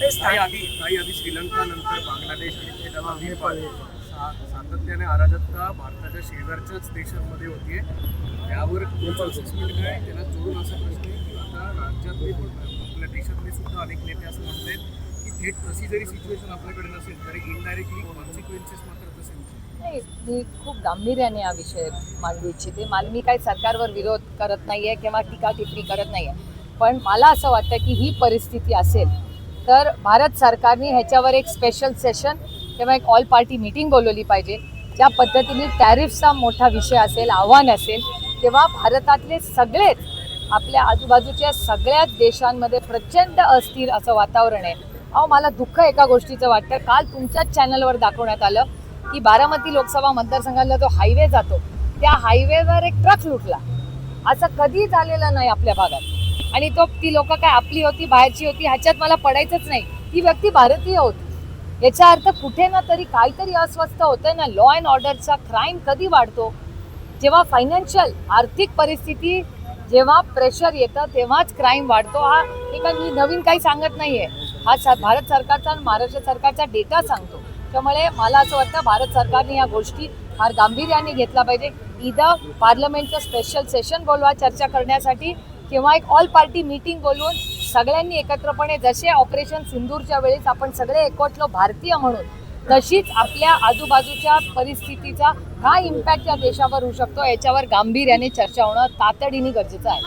आधी काही आधी श्रीलंका नंतर बांगलादेश आणि त्याच्यानंतर नेपाळ सातत्याने अराजकता भारताच्या शेजारच्याच देशांमध्ये होतीये. त्यावर असेसमेंट काय त्याला जोडून असा प्रश्न आहे की आता राज्यातले पण आपल्या देशातले सुद्धा अनेक नेते असं म्हणतात की थेट तशी जरी सिच्युएशन आपल्याकडे नसेल तरी इनडायरेक्टली कॉन्सिक्वेन्सेस मात्र तसे. नाही मी खूप गांभीर्याने हा विषय मांडू इच्छिते. मला मी काही सरकारवर विरोध करत नाहीये किंवा टीका टिप्पणी करत नाहीये. पण मला असं वाटतं की ही परिस्थिती असेल तर भारत सरकारने ह्याच्यावर एक स्पेशल सेशन किंवा एक ऑल पार्टी मीटिंग बोलवली पाहिजे. ज्या पद्धतीने टॅरिफचा मोठा विषय असेल आव्हान असेल तेव्हा भारतातले सगळेच आपल्या आजूबाजूच्या सगळ्याच देशांमध्ये प्रचंड अस्थिर असं वातावरण आहे. अहो मला दुःख एका गोष्टीचं वाटतं. काल तुमच्याच चॅनलवर दाखवण्यात आलं की बारामती लोकसभा मतदारसंघाला जो हायवे जातो त्या हायवेवर एक ट्रक लुटला. असं कधी झालेलं नाही आपल्या भागात. आणि तो ती लोक काय आपली होती बाहेरची होती ह्याच्यात मला पडायचंच नाही. ती व्यक्ती भारतीय होती. याचा अर्थ कुठे ना तरी काहीतरी अस्वस्थ होतंय ना. लॉ अँड ऑर्डरचा क्राईम कधी वाढतो? जेव्हा फायनान्शियल आर्थिक परिस्थिती जेव्हा प्रेशर येतं तेव्हाच क्राईम वाढतो. हा हे काय मी नवीन काही सांगत नाहीये. हा स- भारत सरकारचा आणि महाराष्ट्र सरकारचा डेटा सांगतो. त्यामुळे मला असं वाटतं भारत सरकारने या गोष्टी फार गांभीर्याने घेतला पाहिजे. इथं पार्लमेंटचं स्पेशल सेशन बोलवा चर्चा करण्यासाठी किंवा एक ऑल पार्टी मीटिंग बोलवून सगळ्यांनी एकत्रपणे जसे ऑपरेशन सिंदूरच्या वेळेस आपण सगळे एकवटलो भारतीय म्हणून तशीच आपल्या आजूबाजूच्या परिस्थितीचा काय इम्पॅक्ट या देशावर होऊ शकतो. याच्यावर गांभीर्याने चर्चा होणं तातडीने गरजेचं आहे.